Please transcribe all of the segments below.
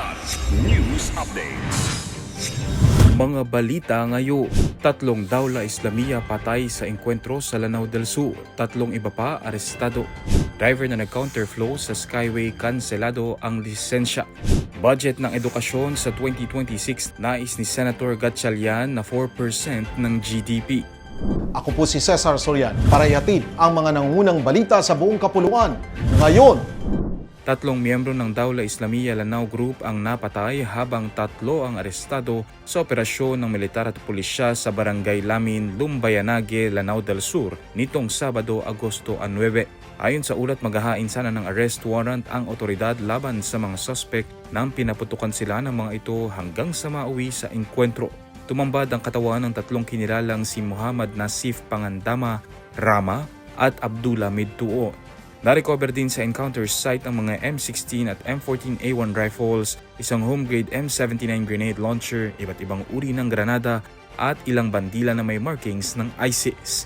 Kilat News Updates. Mga balita ngayon, tatlong dawla Islamia patay sa engkwentro sa Lanao del Sur, tatlong iba pa arestado. Driver na nag-counterflow sa Skyway kanselado ang lisensya. Budget ng edukasyon sa 2026 nais ni Senator Gatchalian na 4% ng GDP. Ako po si Cesar Sorian para ihatid ang mga nangungunang balita sa buong kapuluan. Ngayon, Tatlong miyembro ng Dawla Islamia Lanao Group ang napatay habang tatlo ang arestado sa operasyon ng militar at pulisya sa Barangay Lamin, Lumbayanage, Lanao del Sur nitong Sabado, Agosto 9. Ayon sa ulat, maghahain sana ng arrest warrant ang otoridad laban sa mga suspect nang pinaputukan sila ng mga ito hanggang sa mauwi sa engkwentro. Tumambad ang katawan ng tatlong kinilalang si Muhammad Nasif Pangandama, Rama at Abdullah Midtuo na-recover din sa encounter site ang mga M16 at M14A1 rifles, isang home-grade M79 grenade launcher, iba't ibang uri ng granada, at ilang bandila na may markings ng ISIS.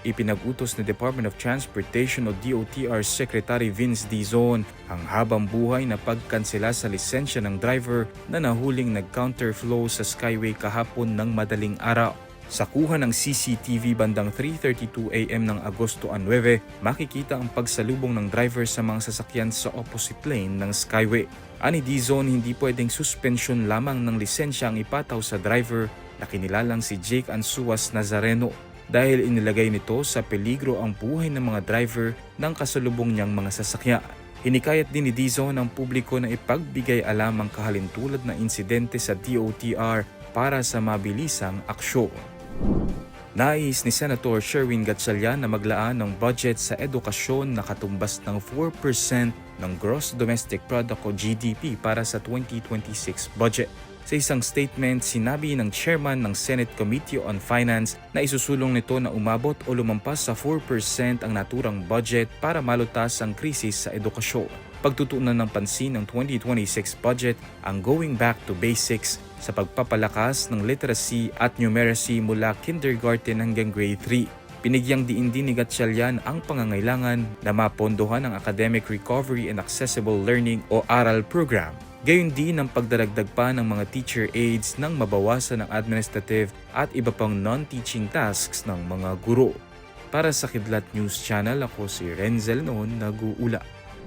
Ipinag-utos ni Department of Transportation o DOTR Secretary Vince Dizon ang habang buhay na pagkansela sa lisensya ng driver na nahuling nag-counterflow sa Skyway kahapon ng madaling araw. Sa kuha ng CCTV bandang 3.32 am ng Agosto 9, makikita ang pagsalubong ng driver sa mga sasakyan sa opposite lane ng Skyway. Ani Dizon, hindi pwedeng suspension lamang ng lisensya ang ipataw sa driver na kinilalang si Jake Ansuas Nazareno dahil inilagay nito sa peligro ang buhay ng mga driver ng kasalubong niyang mga sasakyan. Hinikayat din ni Dizon ang publiko na ipagbigay alam ang kahalintulad na insidente sa DOTR para sa mabilisang aksyon. Nais ni Senator Sherwin Gatchalian na maglaan ng budget sa edukasyon na katumbas ng 4% ng Gross Domestic Product o GDP para sa 2026 budget. Sa isang statement, sinabi ng chairman ng Senate Committee on Finance na isusulong nito na umabot o lumampas sa 4% ang naturang budget para malutas ang krisis sa edukasyon. Pagtutuunan ng pansin ng 2026 budget ang going back to basics sa pagpapalakas ng literacy at numeracy mula kindergarten hanggang grade 3. Pinigyang diin din ni Gatchalian ang pangangailangan na mapondohan ang Academic Recovery and Accessible Learning o ARAL program. Gayon din ang pagdaragdag pa ng mga teacher aides nang mabawasan ang administrative at iba pang non-teaching tasks ng mga guro. Para sa Kidlat News Channel, ako si Renzel Noon, nag-uula.